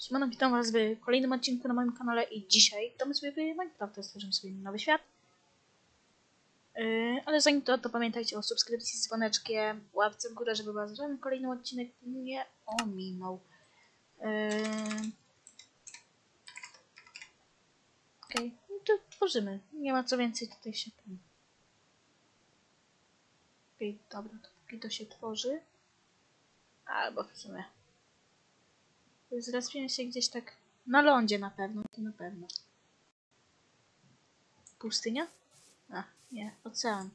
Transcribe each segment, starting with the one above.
Siemano, witam was w kolejnym odcinku na moim kanale i dzisiaj gramy sobie w Minecraft, stworzymy sobie nowy świat. Yy, ale zanim to, to pamiętajcie o subskrypcji z dzwoneczkiem, łapce w górę, żeby was żaden kolejny odcinek nie ominął. Yy... Okej, no to tworzymy. Nie ma co więcej tutaj się. Okej, dobra, to póki to się tworzy. Albo w sumie. Zrespiłem się gdzieś tak na lądzie na pewno, to na pewno. Pustynia? A, nie, ocean.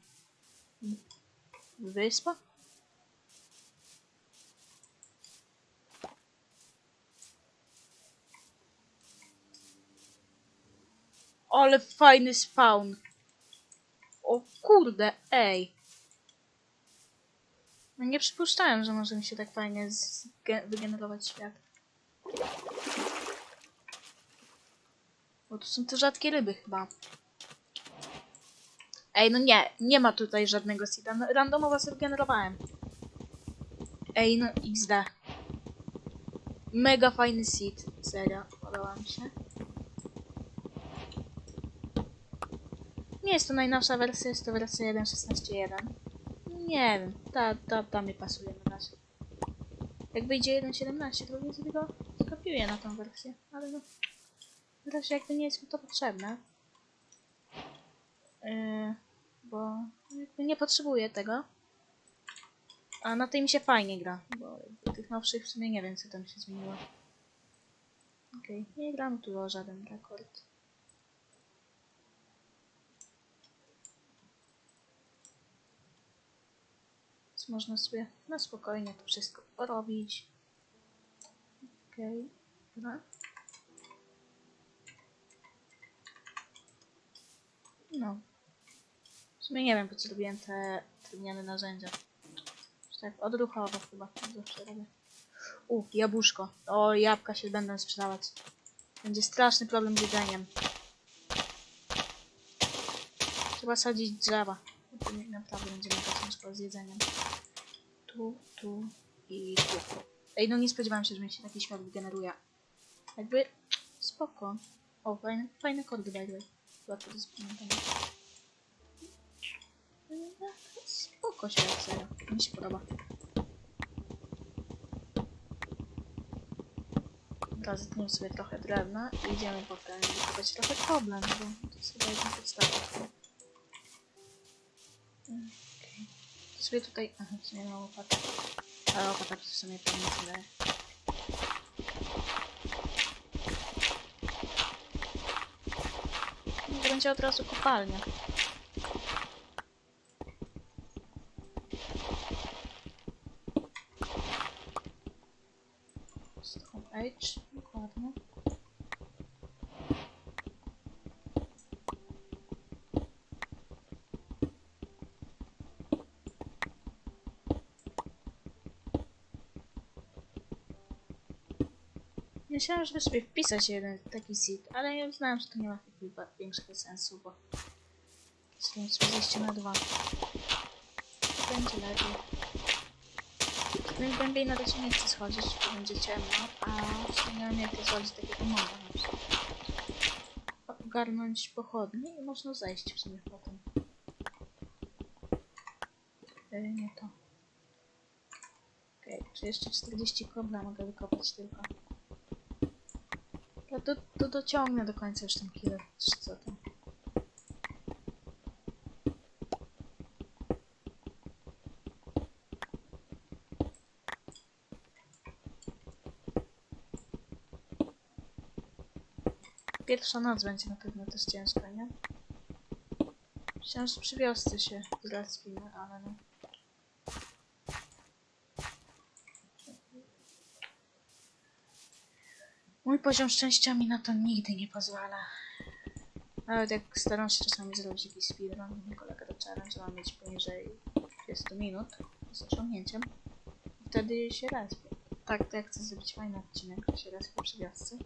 Wyspa? Ale fajny spawn. O kurde, ej. No nie przypuszczałem, że może mi się tak fajnie wygenerować świat. Bo to są te rzadkie ryby chyba. Ej, no nie, nie ma tutaj żadnego seeda. No, Randomowo sobie generowałem. Ej, no XD. Mega fajny seed. Serio, podoba mi się. Nie jest to najnowsza wersja, jest to wersja 1.16.1. Nie wiem, ta, ta, ta mi pasuje na razie. Jak wyjdzie 1.17, to sobie go skopiuję na tą wersję, ale no... Na razie jakby nie jest mi to potrzebne. Yy, bo nie potrzebuję tego. A na tej mi się fajnie gra, bo tych nowszych w sumie nie wiem co tam się zmieniło. Okej, nie gram tu o żaden rekord. Więc można sobie na spokojnie to wszystko porobić. Okej, dobra. No. W sumie nie wiem po co robiłem te drewniane narzędzia. Tak odruchowo chyba zawsze robię. U, jabłuszko. O, jabłka się będą sprzedawać. Będzie straszny problem z jedzeniem. Trzeba sadzić drzewa. Naprawdę będzie mega ciężko z jedzeniem. Tu, tu i tu. Ej, no nie spodziewałem się, że mi się taki świat wygeneruje. Jakby spoko. O, fajne, fajne kordy by Łatwo to zapamiętać. Spoko się serio. Mi się podoba. Teraz zetniemy sobie trochę drewna i idziemy potem wykopać trochę problem, bo to jest chyba jedna podstawa. Okej. To sobie tutaj... Aha, w sumie mam łopatę. Ale łopata to w sumie pewnie nie daje. No to będzie od razu kopalnia. Age, dokładnie. Myślałem, żeby sobie wpisać jeden taki seed, ale ja uznałem, że to nie ma chyba większego sensu, bo sobie zejście na dwa. Będzie lepiej. Tym głębiej na razie nie chcę schodzić, bo będzie ciemno, a w sumie nie wiem jak zrobić takiego moda. Ogarnąć pochodnie i można zejść w sumie potem. Yy, nie to. Okej, czy jeszcze 40 kobla mogę wykopać tylko. Ja to, to dociągnę do końca już ten killer, czy co tam. Pierwsza noc będzie na pewno też ciężka, nie? Myślałem, że przy wiosce się zrespimy, ale no. poziom szczęścia mi na to nigdy nie pozwala. Nawet jak staram się czasami zrobić jakiś speedrun, mój kolega do challenge ma mieć poniżej 20 minut z osiągnięciem. Wtedy się respię. Tak, tak chcę zrobić fajny odcinek, się respię przy gwiazdce.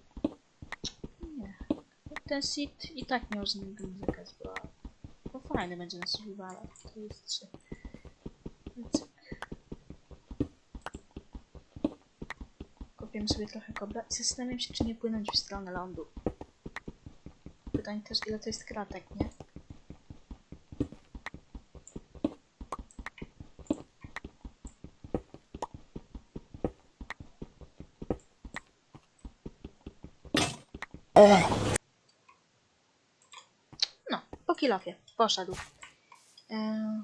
Nie. Ten seed i tak nie można nigdy zakaz, bo, bo fajny będzie na survivalach. To jest 3. Kupiłem sobie trochę kobra i zastanawiam się, czy nie płynąć w stronę lądu. Pytanie też, ile to jest kratek, nie? No, po kilofie. Poszedł. Eee...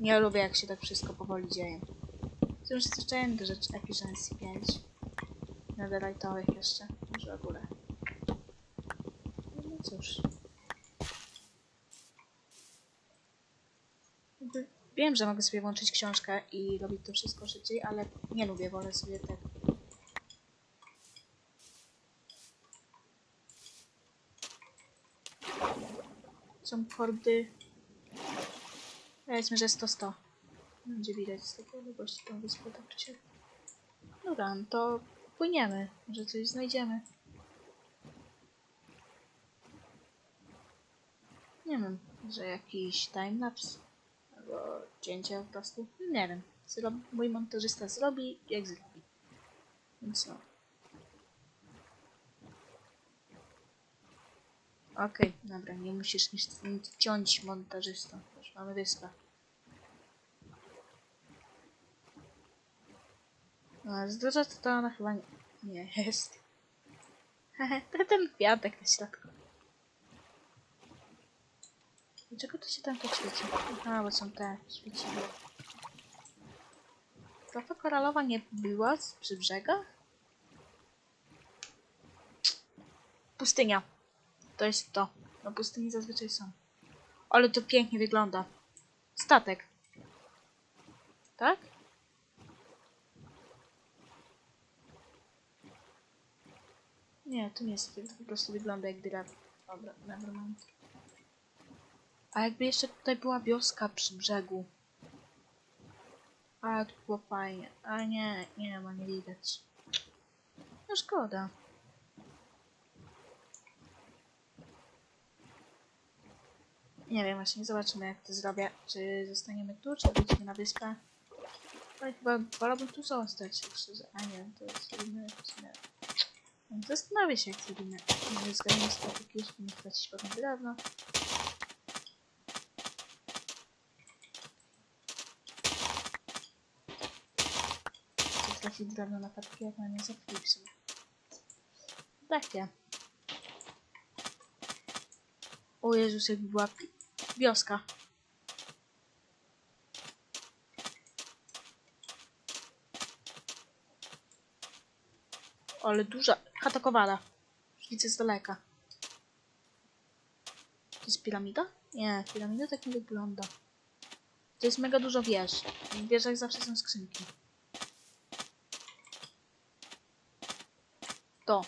Nie lubię, jak się tak wszystko powoli dzieje. Zresztą zacząłem do rzeczy Efficiency 5. Netherite'owych jeszcze. Może w ogóle. No cóż. Wiem, że mogę sobie włączyć książkę i robić to wszystko szybciej, ale nie lubię, wolę sobie tak są kordy. Powiedzmy, że 100-100. Będzie widać z takiej odległości tą wyspę, siak. Dobra, no to płyniemy. Może coś znajdziemy. Nie wiem, że jakiś timelapse albo cięcie po prostu. Nie wiem. Zro mój montażysta zrobi, jak zrobi. Więc no. Okej, dobra, nie musisz nic, nic ciąć montażysta. Już mamy wyspę. Zdroża to, ona chyba nie, nie jest. To ten kwiatek na środku. Dlaczego to się tam tak świeci? Aha, bo są te świeciły. Trochę koralowa nie była z przy brzegach? Pustynia. To jest to. Na pustyni zazwyczaj są. Ale to pięknie wygląda. Statek. Tak? Nie, to nie jest statek, to po prostu wygląda jak drewno. Dobra, nevermind. A jakby jeszcze tutaj była wioska przy brzegu. A to było fajnie. A nie, nie ma, nie widać. No szkoda. Nie wiem, właśnie zobaczymy jak to zrobię. Czy zostaniemy tu, czy wrócimy na wyspę. Ale chyba wolałbym tu zostać, tak. A nie, to jest zrobimy nie. Wiem. Zastanawiam się jak zrobimy. Może zgadniemy statyk już, nie stracić potem drewno. Chcę tracić drewno na jak na nie za flipsy. Takie. O Jezus, jakby była wioska. Ale duża. Już Widzę z daleka. To jest piramida? Nie, piramida tak nie wygląda. To jest mega dużo wież. W wieżach zawsze są skrzynki. To.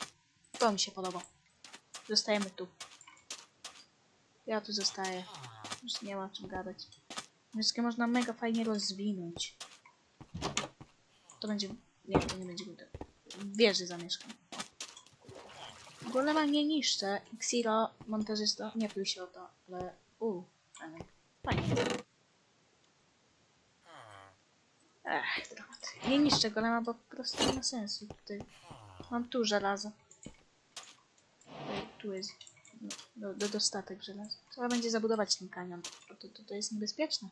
To mi się podoba. Zostajemy tu. Ja tu zostaję. Już nie ma o czym gadać. Wszystkie można mega fajnie rozwinąć. To będzie... Nie, to nie będzie budę. W wieży zamieszkam. Golema nie niszczę. Xiro, montażysta, nie pluj się o to, ale... Uuu, fajnie. Fajnie. Ech, dramat. Nie niszczę golema, bo po prostu nie ma sensu. Tutaj mam tu żelazo. Tu jest do, do, dostatek żelaza. Trzeba będzie zabudować ten kanion, bo to, to, to jest niebezpieczne.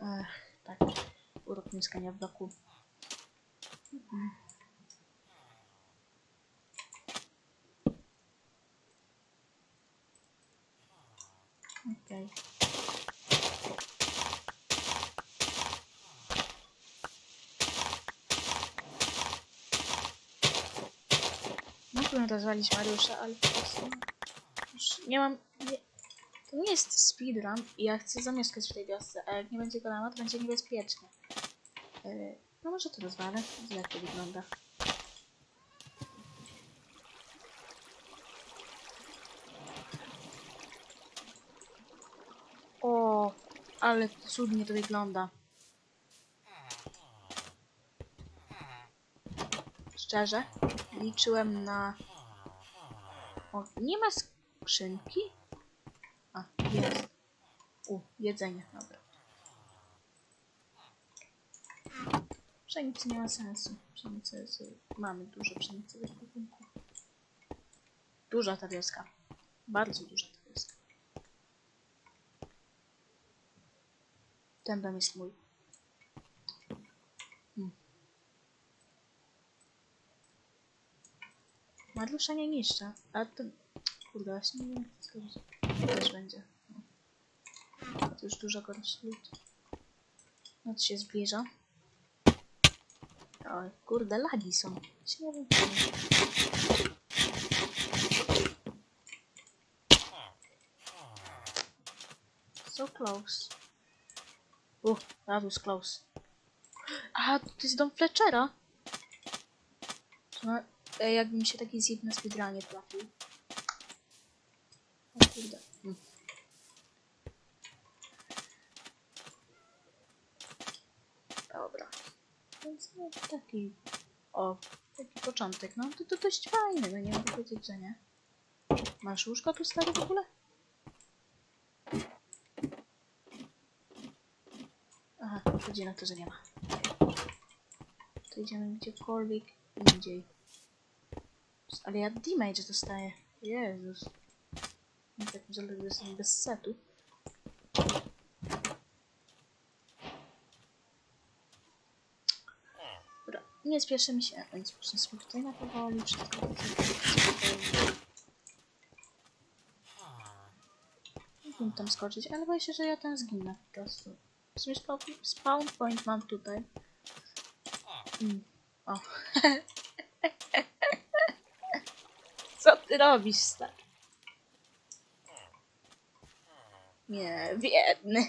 Ech, tak. Urok mieszkania w bloku. Okej. Mógłbym rozwalić Mariusza, ale po prostu już nie mam... Nie, to nie jest speedrun i ja chcę zamieszkać w tej wiosce, a jak nie będzie golema, to będzie niebezpiecznie. Yy, no może to rozwalę, jak to wygląda. O, ale cudnie to wygląda. Szczerze, liczyłem na... O, nie ma skrzynki? A, jest. U, jedzenie, dobra. Pszenicy nie ma sensu. Pszenicy jest, mamy dużo pszenicy w ekwipunku. Duża ta wioska. Bardzo duża ta wioska. Ten dom jest mój. Hmm. Mariusza nie niszczę, a to... Kurde, właśnie nie wiem jak to też będzie. To już dużo gorszy lód. Noc się zbliża. O, kurde, lagi są. Się. So close. Uh, that was close. A, to jest dom Fletchera. No, jakby mi się taki z jedna speedrunie trafił. O kurde. Mm. Dobra. Więc no, taki... O, taki początek. No to, to dość fajny, no nie mogę powiedzieć, że nie. Masz łóżko tu stary w ogóle? Aha, chodzi na to, że nie ma. To idziemy gdziekolwiek indziej. Ale ja damage dostaję. Jezus. Nie tak, że jestem bez setu. Dobra, nie spieszymy się, więc sobie tutaj na powoli. Mógłbym tam skoczyć, ale boję się, że ja tam zginę po prostu. W sumie spawn point mam tutaj. Mm. O. Co ty robisz, stary? Nie, biedny.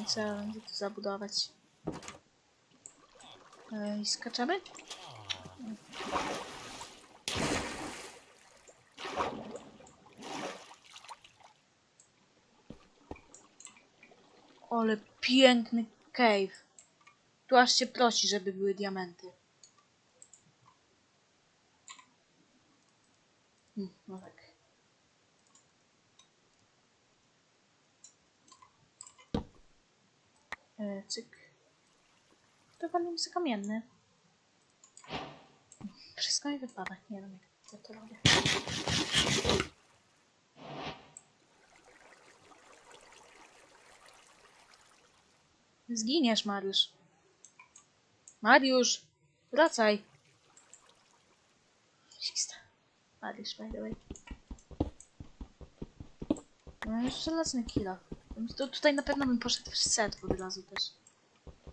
No co, będzie tu zabudować? Ej, skaczemy? Ale piękny cave. Tu aż się prosi, żeby były diamenty. Hmm, no tak. E, cyk. Sobie kamienny. Wszystko mi wypada. Nie wiem, jak ja to robię. Zginiesz, Mariusz. Mariusz, wracaj. Sista. Mariusz, by the way. No już żelazny kilo. Tutaj na pewno bym poszedł w set od razu też.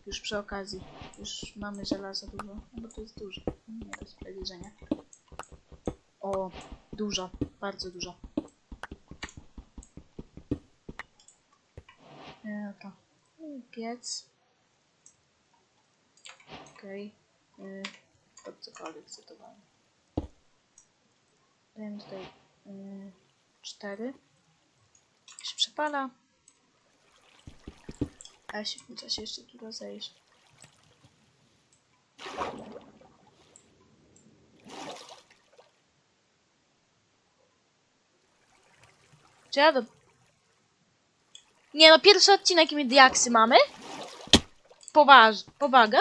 Już przy okazji. Już mamy żelazo dużo. No bo to jest dużo. Nie bez powiedzienia. O, dużo. Bardzo dużo. E, to. Piec. Okej. Okay. To cokolwiek cytowałem. Dajemy tutaj y, cztery. się przepala. A się muszę się jeszcze tu rozejść. Czy ja do... Nie no, pierwszy odcinek i my diaksy mamy? Poważ... Powaga?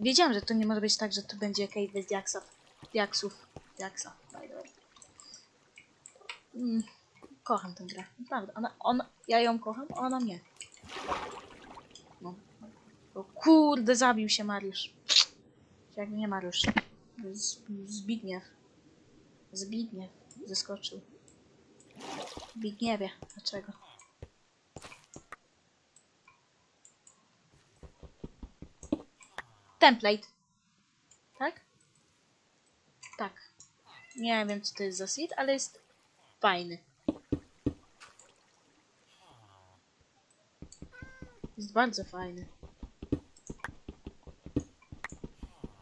Wiedziałem, że to nie może być tak, że to będzie cave bez diaksów. Diaksów. Diaksa. Mm, kocham tę grę. Naprawdę. Ona, ona, ja ją kocham, a ona mnie. No. O kurde, zabił się Mariusz. Jak nie Mariusz. Z, Zbigniew. Zbigniew. Zeskoczył. Zbigniewie. Dlaczego? Template. Tak? Tak. Nie wiem, co to jest za seed, ale jest fajny. Jest bardzo fajny.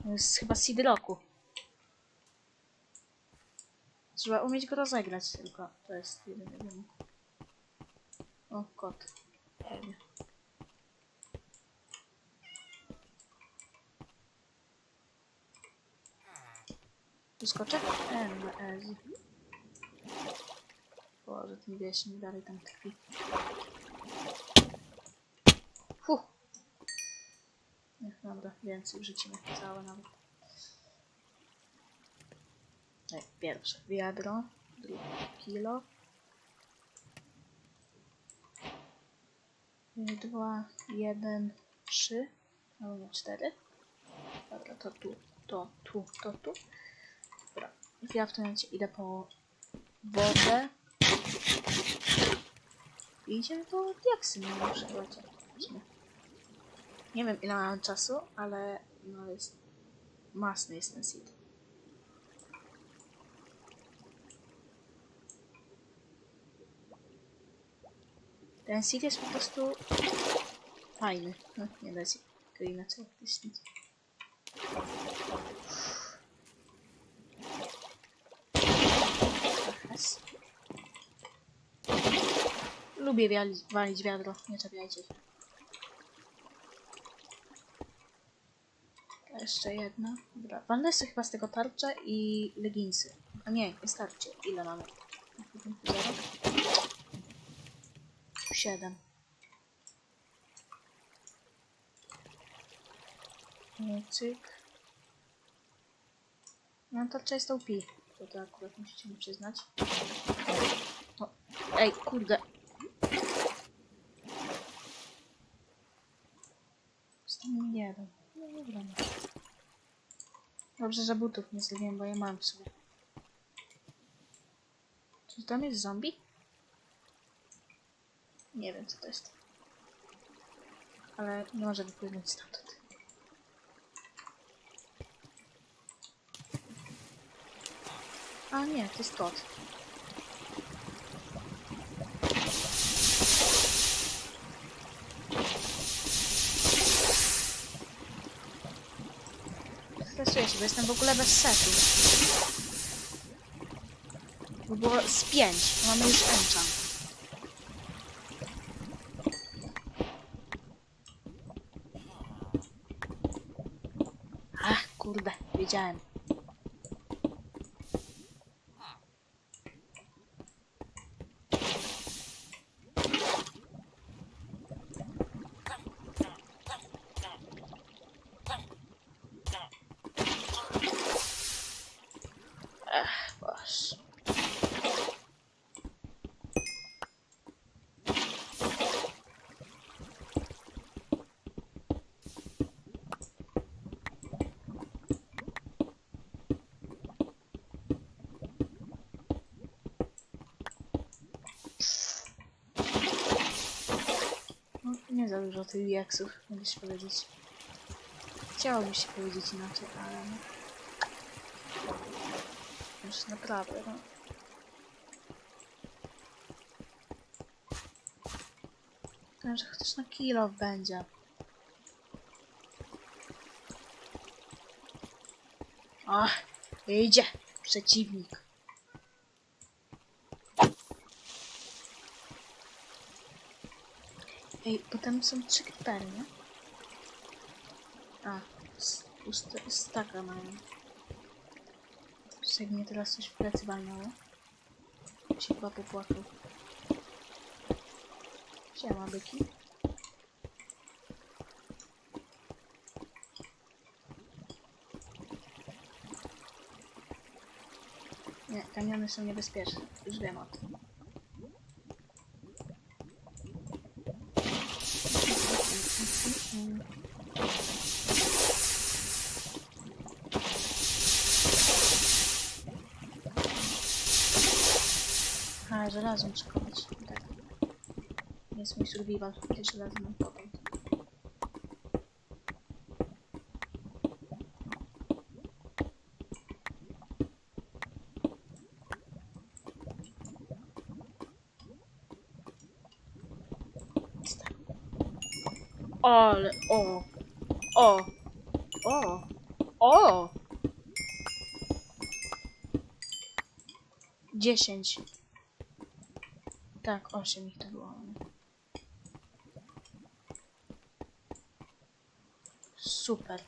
Jest chyba seed roku. Trzeba umieć go rozegrać tylko. To jest jedyny wymóg. O, kot. Pewnie. Wyskoczę? M, S. Boże, ten wieśnik dalej tam tkwi. Fuh. Niech dobra, więcej wrzucimy. Całe nawet. Tak, pierwsze wiadro, drugie kilo. Dwa, jeden, trzy, no nie cztery. Dobra, to tu, to tu, to tu. Dobra, ja w tym momencie idę po wodę. I idziemy po diaksy, no muszę. Nie wiem ile mam czasu, ale no jest masny jest ten seed. Ten seed jest po prostu fajny. No, nie da się go inaczej określić. Lubię walić wiadro, nie czepiajcie się. Jeszcze jedna. Dobra, walnę sobie chyba z tego tarczę i leginsy. A nie, nie starczy. Ile mamy? Zero? Siedem. No, Cyk. No tarcza jest OP. To to akurat musicie mi przyznać. O, ej, kurde. Mi jeden. No dobra. Dobrze, że butów nie zrobiłem, bo je mam w sobie. Czy tam jest zombie? Nie wiem, co to jest. Ale nie może wypłynąć stamtąd. A nie, to jest kot. Stresuję się, bo jestem w ogóle bez setu. Bo było z pięć, mamy już enchant. Kurde, Za dużo tych jaksów, mogę się powiedzieć. Chciałoby się powiedzieć inaczej, ale... no. Już naprawdę, no. Wiem, że chociaż na kilo będzie. Ach, idzie przeciwnik. Ej, potem są trzy kryteria, nie? A, puste, staka mają. Jak mnie teraz coś w plecy walnęło. Się chyba popłakał. Siema, byki. Nie, kamiony są niebezpieczne. Już wiem o tym. A, żelazem trzeba kopać. Tak. Jest mój survival. Gdzie żelazem mam kopać. Ale, o, o, o, o! Dziesięć. Tak, osiem ich to było. Super.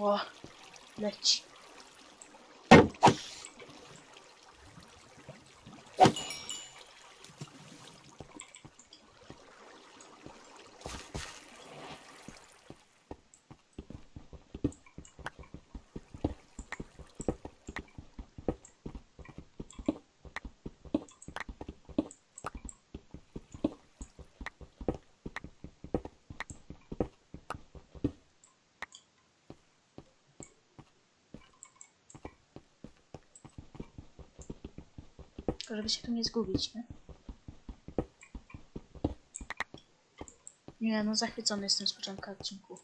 O, leci. Tylko żeby się tu nie zgubić, nie? Nie, no zachwycony jestem z początku odcinku.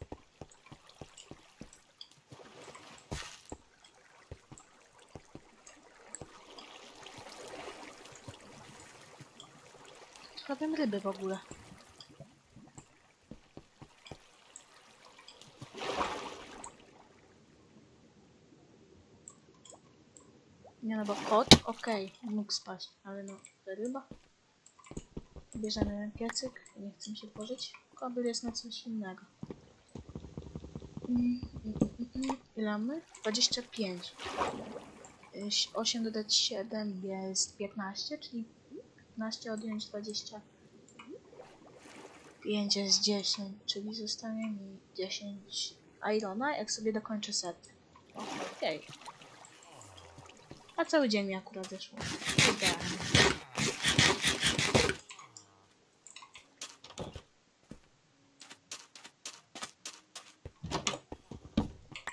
Robię ryby w ogóle. Nie no, bo okej, mógł spać, ale no, ryba. Bierzemy piecyk, nie chcę się tworzyć. Kobyl jest na coś innego. Ile mamy? 25. Y, 8 dodać 7 jest 15, czyli 15 odjąć 20. 5 jest 10, czyli zostanie mi 10 irona, jak sobie dokończę set. Okej. A cały dzień mi akurat wyszło. Idealnie.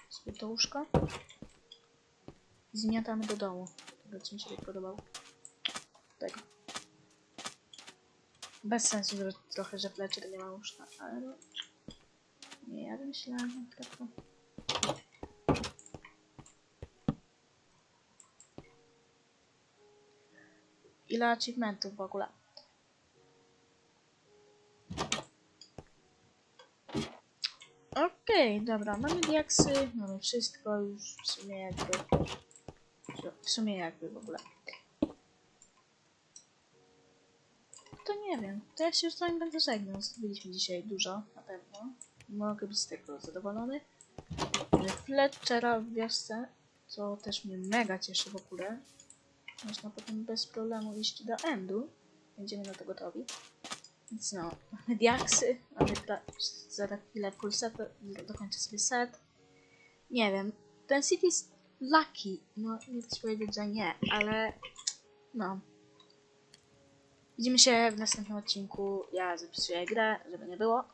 Sobie to łóżko. I zmiatamy do domu. Tego, co mi się tak podobało. Tego. Bez sensu że trochę, że Fletcher nie ma łóżka, ale. Nie, ja myślałem tylko... Ile achievementów w ogóle? Okej, dobra, mamy diaksy, mamy wszystko już w sumie jakby... W sumie jakby w ogóle. To nie wiem, to ja się z wami będę żegnał. Zrobiliśmy dzisiaj dużo, na pewno. Mogę być z tego zadowolony. Fletchera w wiosce, co też mnie mega cieszy w ogóle. Można potem bez problemu iść do endu. Będziemy na to gotowi. Więc no, mamy diaksy, mamy za chwilę full set, dokończę sobie set. Nie wiem, ten city jest lucky. No, nie chcę powiedzieć, że nie, ale no. Widzimy się w następnym odcinku. Ja zapisuję grę, żeby nie było.